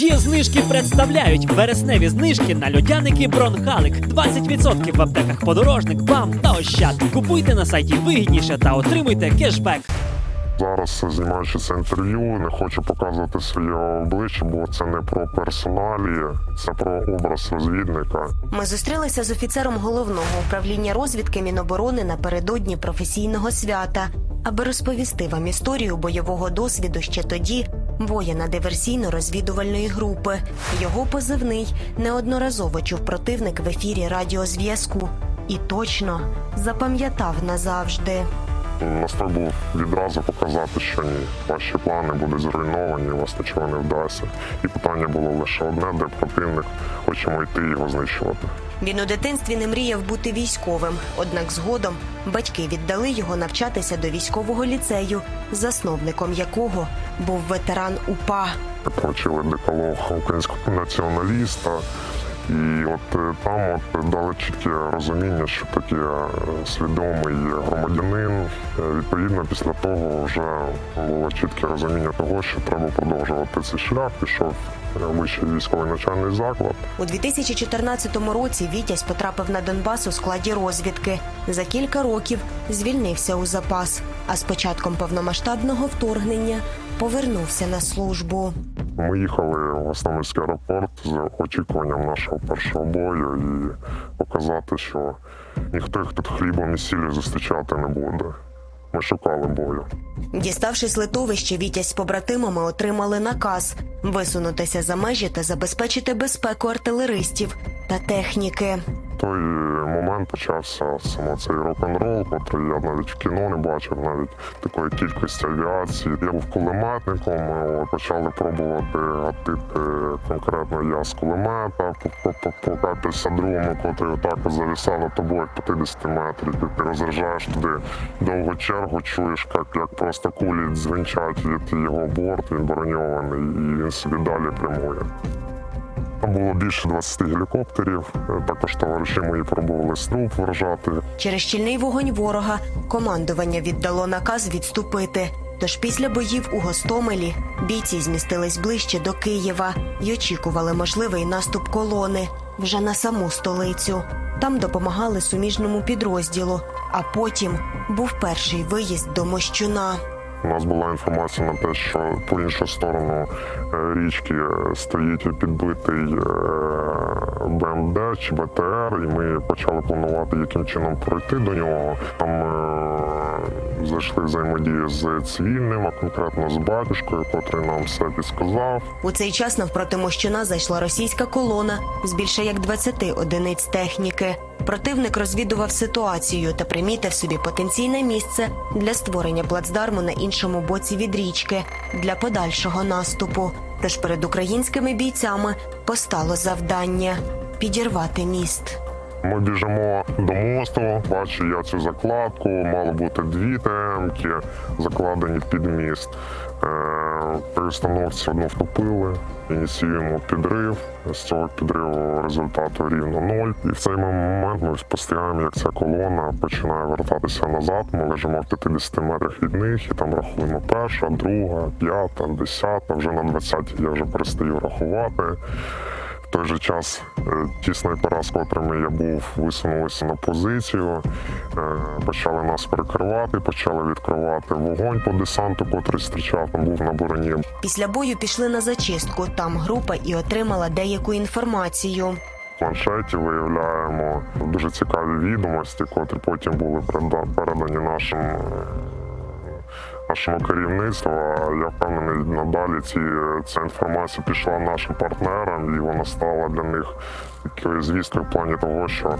Є знижки представляють вересневі знижки на льодяники Бронхалик. 20% в аптеках подорожник, бам та ощад. Купуйте на сайті вигідніше та отримуйте кешбек. Зараз знімаючи це інтерв'ю, не хочу показувати своє обличчя, бо це не про персоналі, це про образ розвідника. Ми зустрілися з офіцером головного управління розвідки Міноборони напередодні професійного свята, аби розповісти вам історію бойового досвіду ще тоді. Воїна диверсійно-розвідувальної групи. Його позивний неодноразово чув противник в ефірі радіозв'язку і точно запам'ятав назавжди. Настрой був відразу показати, що ні, ваші плани будуть зруйновані, у вас нічого не вдасться. І питання було лише одне, де противник, хочемо йти його знищувати. Він у дитинстві не мріяв бути військовим, однак згодом батьки віддали його навчатися до військового ліцею, засновником якого був ветеран УПА. Отримали деколог українського націоналіста. І от е, там от дали чітке розуміння, що таке е, свідомий громадянин. Е, Відповідно, після того вже було чітке розуміння того, що треба продовжувати цей шлях. Пішов е, вищий військовий навчальний заклад. У 2014 році Вітязь потрапив на Донбас у складі розвідки. За кілька років звільнився у запас, а з початком повномасштабного вторгнення повернувся на службу. Ми їхали в Гостомельський аеропорт з очікуванням нашого першого бою і показати, що ніхто їх тут хлібом і сіллю зустрічати не буде. Ми шукали бою. Діставши з литовища, Вітязь з побратимами отримали наказ висунутися за межі та забезпечити безпеку артилеристів та техніки. Той момент почався саме цей рок-н-рол, котрий я навіть в кіно не бачив, навіть такої кількості авіації. Я був кулеметником, ми почали пробувати гатити конкретно я з кулемета, по- по- по- по К-52, котрий отак от зависав над тобою як 50 метрів. І ти розряджаєш туди довгу чергу, чуєш, як, як просто кулі дзвенчать від його борт, він броньований, і він собі далі прямує. Там було більше 20 гелікоптерів. Е, Також товариші мої пробували снуп вражати. Через щільний вогонь ворога командування віддало наказ відступити. Тож після боїв у Гостомелі бійці змістились ближче до Києва і очікували можливий наступ колони вже на саму столицю. Там допомагали суміжному підрозділу, а потім був перший виїзд до Мощуна. У нас була інформація на те, що по іншу сторону е, річки е, стоїть підбитий е, БМД чи БТР, і ми почали планувати, яким чином пройти до нього. Там зайшли взаємодію з цивільним, а конкретно з батюшкою, котрий нам все підсказав. У цей час навпроти Мощуна зайшла російська колона з більше як 20 одиниць техніки. Противник розвідував ситуацію та примітив собі потенційне місце для створення плацдарму на іншому боці від річки для подальшого наступу. Тож перед українськими бійцями постало завдання підірвати міст. Ми біжимо до мосту, бачу я цю закладку, мало бути дві ТМки, закладені під міст. При установці одну втопили, ініціюємо підрив. З цього підриву результату рівно ноль. І в цей момент ми спостерігаємо, як ця колона починає вертатися назад. Ми лежимо в 50 метрах від них, і там рахуємо перша, друга, п'ята, десята. Вже на 20 я вже перестаю рахувати. В той же час е, ті снайпера, з котрими я був, висунулися на позицію, е, почали нас перекривати, почали відкривати вогонь по десанту, котрий зустрічав, там був на бороні. Після бою пішли на зачистку. Там група і отримала деяку інформацію. В планшеті виявляємо дуже цікаві відомості, котрі потім були переда- передані нашим. Е, Нашому керівництву, а я впевнений, надалі ці, ця інформація пішла нашим партнерам, і вона стала для них такою звісткою в плані того, що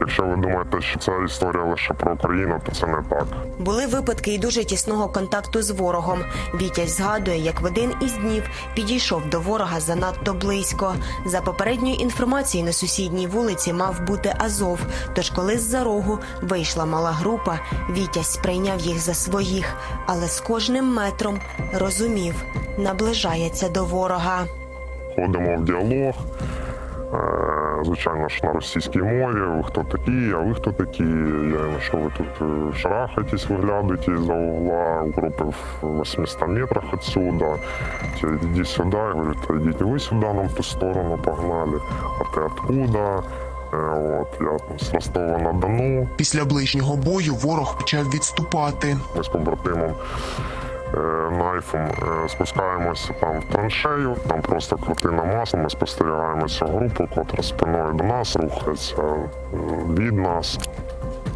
якщо ви думаєте, що ця історія лише про Україну, то це не так. Були випадки і дуже тісного контакту з ворогом. Вітязь згадує, як в один із днів підійшов до ворога занадто близько. За попередньою інформацією на сусідній вулиці мав бути Азов. Тож, коли з-за рогу вийшла мала група, Вітязь сприйняв їх за своїх, але з кожним метром розумів, наближається до ворога. Ходимо в діалог. Е, звичайно ж, на російській мові. Ви хто такі, а ви хто такі? Я їм, що ви тут е, шарахаєтесь, виглядаєте за угла, групи в 800 метрах. Ті, Іди сюди, я говорю, та йдіть ви сюди, нам ту сторону погнали. А ти откуда? Е, От, я там з Ростова-на-Дону. Після ближнього бою ворог почав відступати. Ми з побратимом е, Найфом е, спускаємося там в траншею, там просто крутина масла. Ми спостерігаємо цю групу, котра спиною до нас рухається від нас.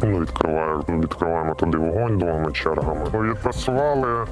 Ну, відкриває, відкриваємо туди вогонь двома чергами. Відпрацювали,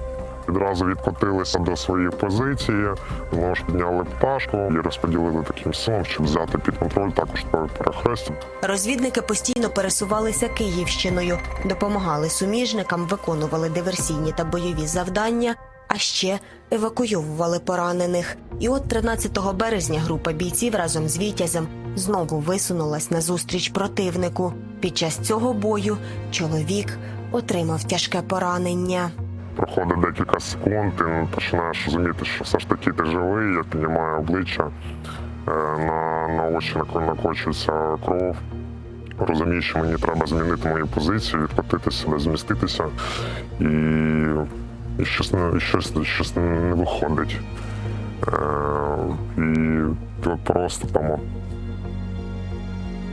відразу відкотилися до своєї позиції, знову ж підняли пташку і розподілили таким силом, щоб взяти під контроль також перехрестя. Розвідники постійно пересувалися Київщиною, допомагали суміжникам, виконували диверсійні та бойові завдання, а ще евакуйовували поранених. І от 13 березня група бійців разом з Вітязем знову висунулась на зустріч противнику. Під час цього бою чоловік отримав тяжке поранення. Проходить декілька секунд, ти починаєш розуміти, що все ж таки ти живий, я піднімаю обличчя, е, на, на очі накочується кров. Розумію, що мені треба змінити мою позицію, відкотити себе, зміститися, і, і, щось, щось, щось не виходить. Е, і просто там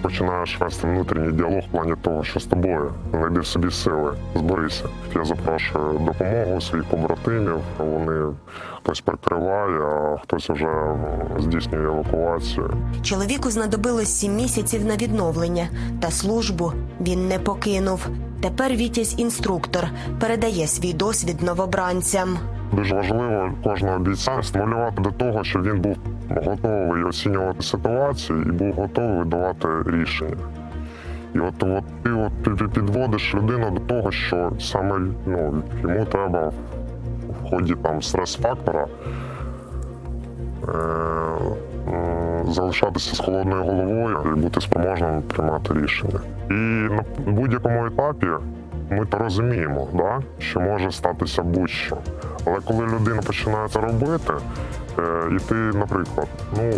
починаєш вести внутрішній діалог в плані того, що з тобою знайди в собі сили, зберися. Я запрошую допомогу своїх побратимів. Вони хтось прикриває, а хтось вже здійснює евакуацію. Чоловіку знадобилось сім місяців на відновлення, та службу він не покинув. Тепер Вітязь інструктор передає свій досвід новобранцям. Дуже важливо кожного бійця стимулювати до того, щоб він був готовий оцінювати ситуацію і був готовий видавати рішення. І от, от ти от пі- пі- підводиш людину до того, що саме ну, йому треба в ході там стрес-фактора е, м, залишатися з холодною головою і бути спроможним приймати рішення. І на будь-якому етапі ми то розуміємо, да? що може статися будь-що. Але коли людина починає це робити, е, і ти, наприклад, ну,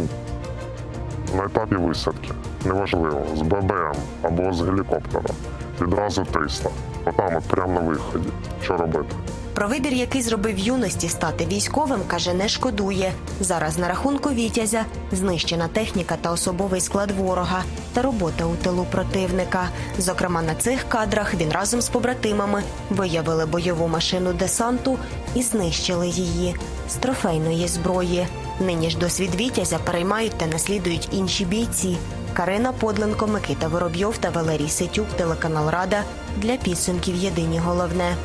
на етапі висадки, неважливо, з ББМ або з гелікоптера, відразу 300. Отам, от прямо на виході. Що робити? Про вибір, який зробив юності стати військовим, каже, не шкодує. Зараз на рахунку Вітязя знищена техніка та особовий склад ворога та робота у тилу противника. Зокрема, на цих кадрах він разом з побратимами виявили бойову машину десанту і знищили її з трофейної зброї. Нині ж досвід Вітязя переймають та наслідують інші бійці. Карина Подленко, Микита Воробйов та Валерій Сетюк, телеканал Рада для підсумків Єдині головне.